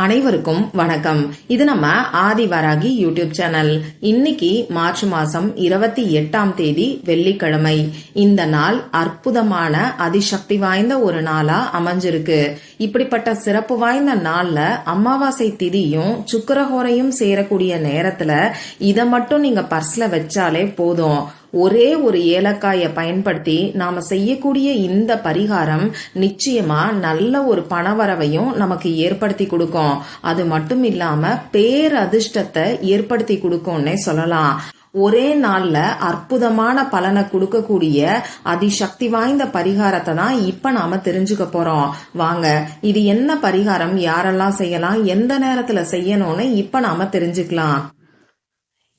அனைவருக்கும் வணக்கம். இது நம்ம ஆதிவராகி யூடியூப் சேனல். இன்னைக்கு மார்ச் மாசம் இருபத்தி எட்டாம் தேதி வெள்ளிக்கிழமை. இந்த நாள் அற்புதமான அதிசக்தி வாய்ந்த ஒரு நாளா அமைஞ்சிருக்கு. இப்படிப்பட்ட சிறப்பு வாய்ந்த நாள்ல அமாவாசை திதியும் சுக்கரஹோரையும் சேரக்கூடிய நேரத்துல இதை மட்டும் நீங்க பர்ஸ்ல வச்சாலே போதும். ஒரே ஒரு ஏலக்காயை பயன்படுத்தி நாம செய்யக்கூடிய இந்த பரிகாரம் நிச்சயமா நல்ல ஒரு பணவரவையும் நமக்கு ஏற்படுத்தி கொடுக்கும். அது மட்டும் இல்லாம பேரதிர்ஷ்டத்தை ஏற்படுத்தி கொடுக்கும்னே சொல்லலாம். ஒரே நாள்ல அற்புதமான பலனை கொடுக்கக்கூடிய அதிசக்தி வாய்ந்த பரிகாரத்தை தான் இப்ப நாம தெரிஞ்சுக்க போறோம். வாங்க இது என்ன பரிகாரம்? யாரெல்லாம் செய்யலாம்? எந்த நேரத்துல செய்யணும்னு இப்ப நாம தெரிஞ்சுக்கலாம்.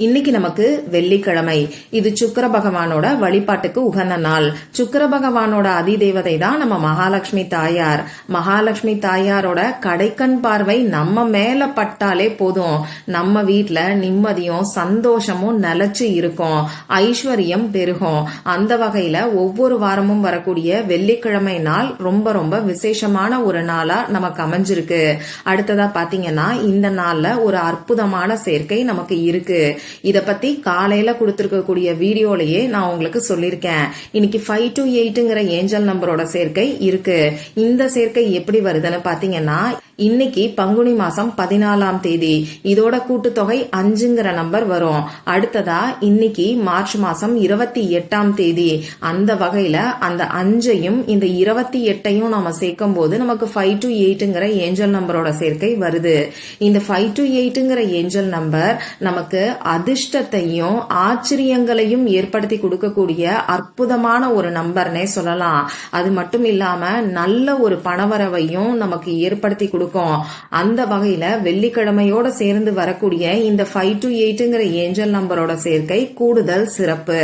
இன்னைக்கு நமக்கு வெள்ளிக்கிழமை. இது சுக்கர பகவானோட வழிபாட்டுக்கு உகந்த நாள். சுக்கர பகவானோட அதிதேவதை தான் நம்ம மகாலட்சுமி தாயார். மகாலட்சுமி தாயாரோட கடைக்கண் பார்வை நம்ம மேல பட்டாலே போதும். நம்ம வீட்டுல நிம்மதியும் சந்தோஷமும் நிலச்சு இருக்கும். ஐஸ்வர்யம் பெருகும். அந்த வகையில ஒவ்வொரு வாரமும் வரக்கூடிய வெள்ளிக்கிழமை நாள் ரொம்ப ரொம்ப விசேஷமான ஒரு நாளா நமக்கு அமைஞ்சிருக்கு. அடுத்ததா பாத்தீங்கன்னா இந்த நாள்ல ஒரு அற்புதமான சேர்க்கை நமக்கு இருக்கு. இத பத்தி காலையில கொடுத்துருக்கக்கூடிய வீடியோலயே நான் உங்களுக்கு சொல்லியிருக்கேன். இன்னைக்கு ஃபைவ் டு எயிட்டுங்கிற ஏஞ்சல் நம்பரோட சேர்க்கை இருக்கு. இந்த சேர்க்கை எப்படி வருதுன்னு பாத்தீங்கன்னா இன்னைக்கு பங்குனி மாசம் பதினாலாம் தேதி. இதோட கூட்டுத்தொகை அஞ்சுங்கிற நம்பர் வரும். அடுத்ததா இன்னைக்கு மார்ச் மாசம் இருபத்தி எட்டாம் தேதி. அந்த வகையில அந்த அஞ்சையும் இந்த இருபத்தி எட்டையும் நாம சேர்க்கும் போது நமக்கு ஃபைவ் டு எயிட்டுங்கிற ஏஞ்சல் நம்பரோட சேர்க்கை வருது. இந்த ஃபைவ் டு எயிட்டுங்கிற ஏஞ்சல் நம்பர் நமக்கு அதிர்ஷ்டத்தையும் ஆச்சரியங்களையும் ஏற்படுத்தி கொடுக்கக்கூடிய அற்புதமான ஒரு நம்பர்னே சொல்லலாம். அது மட்டும் இல்லாம நல்ல ஒரு பணவரவையும் நமக்கு ஏற்படுத்தி கொடுக்கும் அந்த வகையில வெள்ளிக்கிழமையோட சேர்ந்து வரக்கூடிய இந்த ஃபைவ் டு எயிட்டுங்கிற ஏஞ்சல் நம்பரோட சேர்க்கை கூடுதல் சிறப்பு.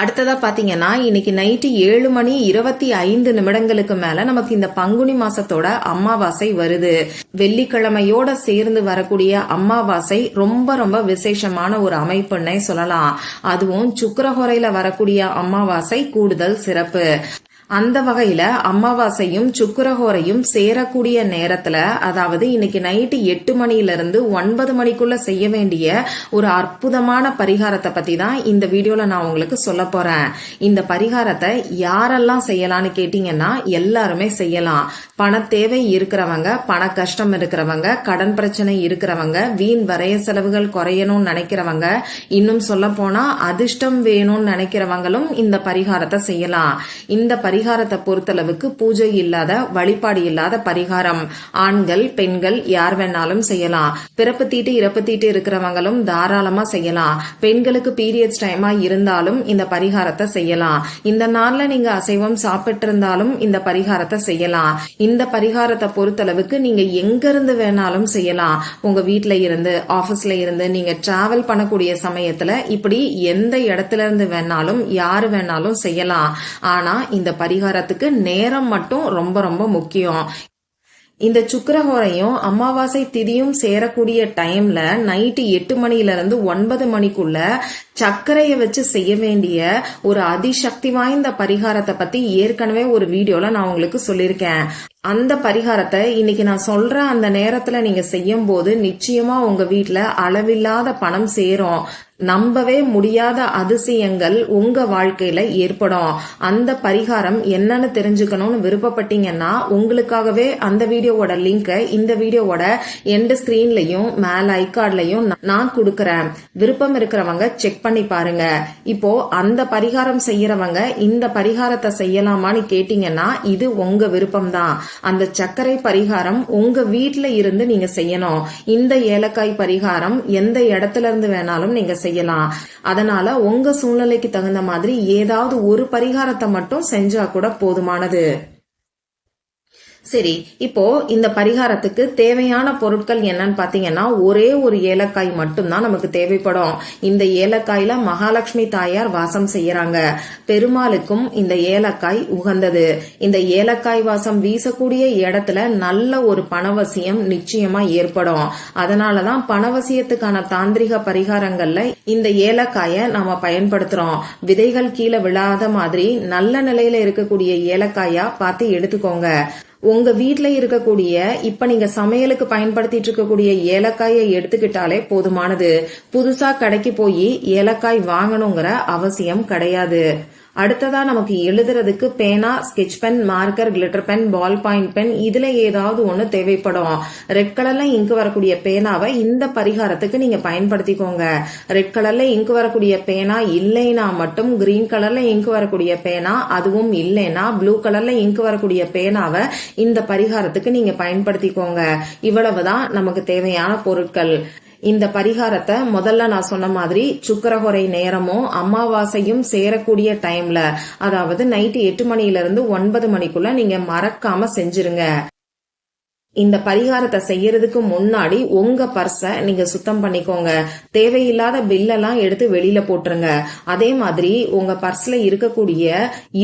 அடுத்ததா பாத்தீங்கன்னா இன்னைக்கு நைட்டு ஏழு மணி இருபத்தி ஐந்து நிமிடங்களுக்கு மேல நமக்கு இந்த பங்குனி மாசத்தோட அமாவாசை வருது. வெள்ளிக்கிழமையோட சேர்ந்து வரக்கூடிய அமாவாசை ரொம்ப ரொம்ப விசேஷமான ஒரு அமைப்புன்னே சொல்லலாம். அதுவும் சுக்கரஹொரையில வரக்கூடிய அமாவாசை கூடுதல் சிறப்பு. அந்த வகையில அமாவாசையும் சுக்கரஹோரையும் சேரக்கூடிய நேரத்துல அதாவது இன்னைக்கு நைட்டு எட்டு மணில இருந்து ஒன்பது மணிக்குள்ள செய்ய வேண்டிய ஒரு அற்புதமான பரிகாரத்தை பத்தி தான் இந்த வீடியோல நான் உங்களுக்கு சொல்ல போறேன். இந்த பரிகாரத்தை யாரெல்லாம் செய்யலாம்னு கேட்டீங்கன்னா எல்லாருமே செய்யலாம். பண தேவை இருக்கிறவங்க பண கஷ்டம் இருக்கிறவங்க கடன் பிரச்சனை இருக்கிறவங்க வீண் வரைய செலவுகள் குறையணும்னு நினைக்கிறவங்க இன்னும் சொல்ல போனா அதிர்ஷ்டம் வேணும்னு நினைக்கிறவங்களும் இந்த பரிகாரத்தை செய்யலாம். இந்த பரி பரிகாரத்தை பொறுத்தளவுக்கு பூஜை இல்லாத வழிபாடு இல்லாத பரிகாரம். ஆண்கள் பெண்கள் யார் வேணாலும் செய்யலாம். பிறப்பு தீட்டு இறப்பு தீட்டு இருக்கிறவங்களும் தாராளமா செய்யலாம். பெண்களுக்கு பீரியட்ஸ் டைமா இருந்தாலும் இந்த பரிகாரத்தை செய்யலாம். இந்த நாள்ல நீங்க அசைவம் சாப்பிட்டு இருந்தாலும் இந்த பரிகாரத்தை செய்யலாம். இந்த பரிகாரத்தை பொறுத்தளவுக்கு நீங்க எங்க இருந்து வேணாலும் செய்யலாம். உங்க வீட்டுல இருந்து ஆபீஸ்ல இருந்து நீங்க டிராவல் பண்ணக்கூடிய சமயத்துல இப்படி எந்த இடத்துல இருந்து வேணாலும் யாரு வேணாலும் செய்யலாம். ஆனா இந்த பரிகாரத்துக்கு நேரம் மட்டும் ரொம்ப ரொம்ப முக்கியம். இந்த சுக்கரஹோரையும் அமாவாசை திதியும் சேரக்கூடிய டைம்ல நைட்டு எட்டு மணில இருந்து ஒன்பது மணிக்குள்ள சர்க்கரையை வச்சு செய்ய வேண்டிய ஒரு அதிசக்தி வாய்ந்த பரிகாரத்தை பத்தி ஏற்கனவே ஒரு வீடியோல நான் உங்களுக்கு சொல்லியிருக்கேன். அந்த பரிகாரத்தை இன்னைக்கு நான் சொல்ற அந்த நேரத்துல நீங்க செய்யும் போது நிச்சயமா உங்க வீட்டுல அளவில்லாத பணம் சேரும். நம்பவே முடியாத அதிசயங்கள் உங்க வாழ்க்கையில ஏற்படும். அந்த பரிகாரம் என்னன்னு தெரிஞ்சுக்கணும்னு விருப்பப்பட்டீங்கன்னா உங்களுக்காகவே அந்த வீடியோவோட லிங்கை இந்த வீடியோவோட எண்ட் ஸ்கிரீன்லயும் மேல ஐகார்ட்லயும் நான் கொடுக்கறேன். விருப்பம் இருக்கிறவங்க செக் பண்ணி பாருங்க. இப்போ அந்த பரிகாரம் செய்யறவங்க இந்த பரிகாரத்தை செய்யலாமான்னு கேட்டீங்கன்னா இது உங்க விருப்பம் தான் அந்த சர்க்கரை பரிகாரம் உங்க வீட்டுல இருந்து நீங்க செய்யணும். இந்த ஏலக்காய் பரிகாரம் எந்த இடத்துல இருந்து வேணாலும் நீங்க செய்யலாம். அதனால உங்க சூழ்நிலைக்கு தகுந்த மாதிரி ஏதாவது ஒரு பரிகாரத்தை மட்டும் செஞ்சா கூட போதுமானது. சரி இப்போ இந்த பரிகாரத்துக்கு தேவையான பொருட்கள் என்னன்னு பாத்தீங்கன்னா ஒரே ஒரு ஏலக்காய் மட்டும்தான் நமக்கு தேவைப்படும். இந்த ஏலக்காயில மகாலட்சுமி தாயார் வாசம் செய்யறாங்க. பெருமாளுக்கும் இந்த ஏலக்காய் உகந்தது. இந்த ஏலக்காய் வாசம் வீசக்கூடிய இடத்துல நல்ல ஒரு பணவசியம் நிச்சயமா ஏற்படும். அதனாலதான் பணவசியத்துக்கான தாந்திரிக பரிகாரங்கள்ல இந்த ஏலக்காயை நாம பயன்படுத்துறோம். விதைகள் கீழே விழாத மாதிரி நல்ல நிலையில இருக்கக்கூடிய ஏலக்காயா பார்த்து எடுத்துக்கோங்க. உங்க வீட்டில் இருக்கக்கூடிய இப்ப நீங்க சமையலுக்கு பயன்படுத்திட்டு இருக்கக்கூடிய ஏலக்காயை எடுத்துக்கிட்டாலே போதுமானது. புதுசா கடைக்கு போய் ஏலக்காய் வாங்கணுங்கிற அவசியம் கிடையாது. அடுத்ததா நமக்கு எழுதுறதுக்கு பேனா sketch pen marker glitter pen ball point pen இதுல ஏதாவது ஒண்ணு தேவைப்படும். ரெட் கலர்ல இங்கு வரக்கூடிய பேனாவை இந்த பரிகாரத்துக்கு நீங்க பயன்படுத்திக்கோங்க. ரெட் கலர்ல இங்கு வரக்கூடிய பேனா இல்லைனா மட்டும் கிரீன் கலர்ல இங்கு வரக்கூடிய பேனா அதுவும் இல்லைனா ப்ளூ கலர்ல இங்கு வரக்கூடிய பேனாவை இந்த பரிகாரத்துக்கு நீங்க பயன்படுத்திக்கோங்க. இவ்வளவுதான் நமக்கு தேவையான பொருட்கள். இந்த பரிகாரத்தை முதல்ல நான் சொன்ன மாதிரி சுக்கரஹொரை நேரமும் அமாவாசையும் சேரக்கூடிய டைம்ல அதாவது நைட்டு எட்டு மணியிலிருந்து ஒன்பது மணிக்குள்ள நீங்க மறக்காம செஞ்சிருங்க. இந்த பரிகாரத்தை செய்யறதுக்கு முன்னாடி உங்க பர்ஸை நீங்க சுத்தம் பண்ணிக்கோங்க. தேவையில்லாத பில்லெல்லாம் எடுத்து வெளியில போட்டுருங்க. அதே மாதிரி உங்க பர்ஸ்ல இருக்கக்கூடிய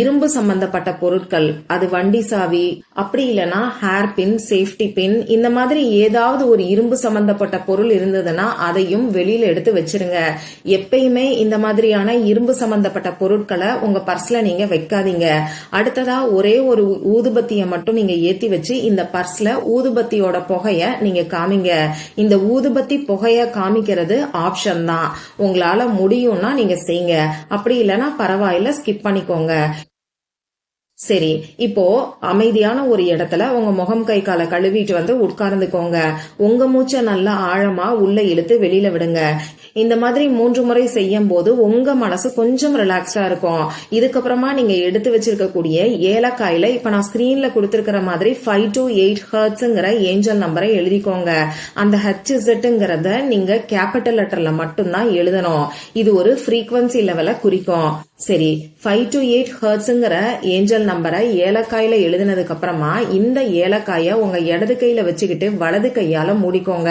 இரும்பு சம்பந்தப்பட்ட பொருட்கள் அது வண்டி சாவி அப்படி இல்லைன்னா ஹேர் பின் சேஃப்டி பின் இந்த மாதிரி ஏதாவது ஒரு இரும்பு சம்பந்தப்பட்ட பொருள் இருந்ததுன்னா அதையும் வெளியில எடுத்து வச்சிருங்க. எப்பயுமே இந்த மாதிரியான இரும்பு சம்பந்தப்பட்ட பொருட்களை உங்க பர்ஸ்ல நீங்க வைக்காதீங்க. அடுத்ததா ஒரே ஒரு ஊதுபத்தியை மட்டும் நீங்க ஏத்தி வச்சு இந்த பர்ஸ்ல ஊதுபத்தியோட புகைய நீங்க காமிங்க. இந்த ஊதுபத்தி புகைய காமிக்கிறது ஆப்ஷன் தான். உங்களால முடியும்னா நீங்க செய்யுங்க. அப்படி இல்லைன்னா பரவாயில்ல ஸ்கிப் பண்ணிக்கோங்க. சரி இப்போ அமைதியான ஒரு இடத்துல உங்க முகம் கை காலை கழுவிட்டு வந்து உட்கார்ந்துக்கோங்க. உங்க மூச்சை நல்லா ஆழமா உள்ள இழுத்து வெளியில விடுங்க. இந்த மாதிரி மூன்று முறை செய்யும் போது உங்க மனசு கொஞ்சம் ரிலாக்ஸ்டா இருக்கும். இதுக்கப்புறமா நீங்க எடுத்து வச்சிருக்கக்கூடிய ஏலக்காயில இப்ப நான் ஸ்கிரீன்ல கொடுத்திருக்கிற மாதிரி ஃபைவ் டு எயிட் ஹர்ட்ஸ்ங்கிற ஏஞ்சல் நம்பரை எழுதிக்கோங்க. அந்த ஹச் இசட்டுங்கிறத நீங்க கேபிட்டல் லெட்டர்ல மட்டும்தான் எழுதணும். இது ஒரு ஃப்ரீக்வன்சி லெவலை குறிக்கும். சரி ஃபைவ் டு எயிட் ஹர்ட்ஸுங்கிற ஏஞ்சல் நம்பரை ஏலக்காயில எழுதினதுக்கு அப்புறமா இந்த ஏலக்காயை உங்க இடது கையில் வச்சுக்கிட்டு வலது கையால் மூடிக்கோங்க.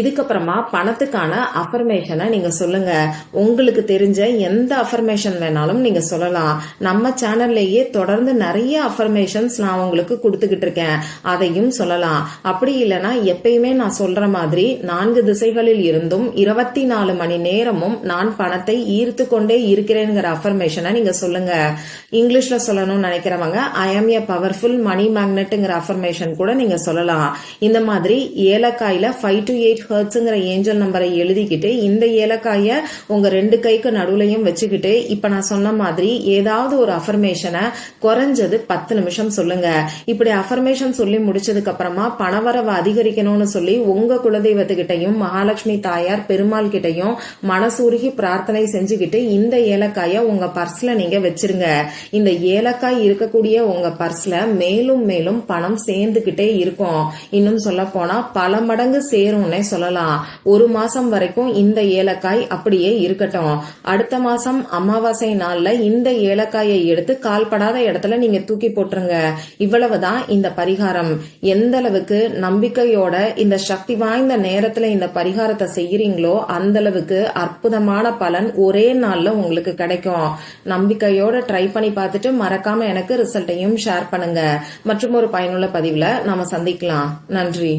இதுக்கப்புறமா பணத்துக்கான அஃபர்மேஷனை நீங்கள் சொல்லுங்கள் உங்களுக்கு தெரிஞ்ச எந்த அஃபர்மேஷன் வேணாலும் நீங்கள் சொல்லலாம். நம்ம சேனல்லையே தொடர்ந்து நிறைய அஃபர்மேஷன்ஸ் நான் உங்களுக்கு கொடுத்துக்கிட்டு இருக்கேன். அதையும் சொல்லலாம். அப்படி இல்லைன்னா எப்பயுமே நான் சொல்கிற மாதிரி நான்கு திசைகளில் இருந்தும் இருபத்தி நாலு மணி நேரமும் நான் பணத்தை ஈர்த்து கொண்டே இருக்கிறேங்கிற அஃபர்மேஷனை நீங்கள் சொல்லுங்கள் இங்கிலீஷில் சொல்லணும்னு நினைக்கிறவங்க ஐ ஆம் ஏ பவர்ஃபுல் மணி மேக்னெட்டுங்கிற அஃபர்மேஷன் கூட நீங்கள் சொல்லலாம். இந்த மாதிரி ஏலக்காயில் ஃபைவ் டு எயிட் ஹர்ட்ஸுங்கிற ஏஞ்சல் நம்பரை எழுதிக்கிட்டு இந்த ஏலக்காய உங்க ரெண்டு கைக்கு நடுவுலையும் வச்சுக்கிட்டு இப்ப நான் சொன்ன மாதிரி ஏதாவது ஒரு அஃபர்மேஷனை குறைஞ்சது பத்து நிமிஷம் சொல்லுங்க. இப்படி அஃபர்மேஷன் சொல்லி முடிச்சதுக்கு அப்புறமா பணவரவு அதிகரிக்கணும்னு சொல்லி உங்க குலதெய்வத்துக்கிட்டையும் மகாலட்சுமி தாயார் பெருமாள் கிட்டையும் மனசூருகி பிரார்த்தனை செஞ்சுக்கிட்டு இந்த ஏலக்காய உங்க பர்ஸ்ல நீங்க வச்சிருங்க. இந்த ஏலக்காய் இருக்கக்கூடிய உங்க பர்ஸ்ல மேலும் மேலும் பணம் சேர்ந்துகிட்டே இருக்கும். இன்னும் சொல்ல போனா பல மடங்கு சேரும்னே சொல்லலாம். ஒரு மாசம் வரைக்கும் இந்த ஏலக்காய் அப்படியே இருக்கட்டும். அடுத்த மாசம் அமாவாசை நாள்ல இந்த ஏலக்காயை எடுத்து கால்படாத இடத்துல நீங்க தூக்கி போட்டுருங்க. இவ்வளவுதான் இந்த பரிகாரம். எந்த அளவுக்கு நம்பிக்கையோட இந்த சக்தி வாய்ந்த நேரத்துல இந்த பரிகாரத்தை செய்யறீங்களோ அந்த அளவுக்கு அற்புதமான பலன் ஒரே நாள்ல உங்களுக்கு கிடைக்கும். நம்பிக்கையோட ட்ரை பண்ணி பார்த்துட்டு மறக்காம எனக்கு ரிசல்ட்டையும் ஷேர் பண்ணுங்க. மற்றும் ஒரு பயனுள்ள பதிவுல நாம சந்திக்கலாம். நன்றி.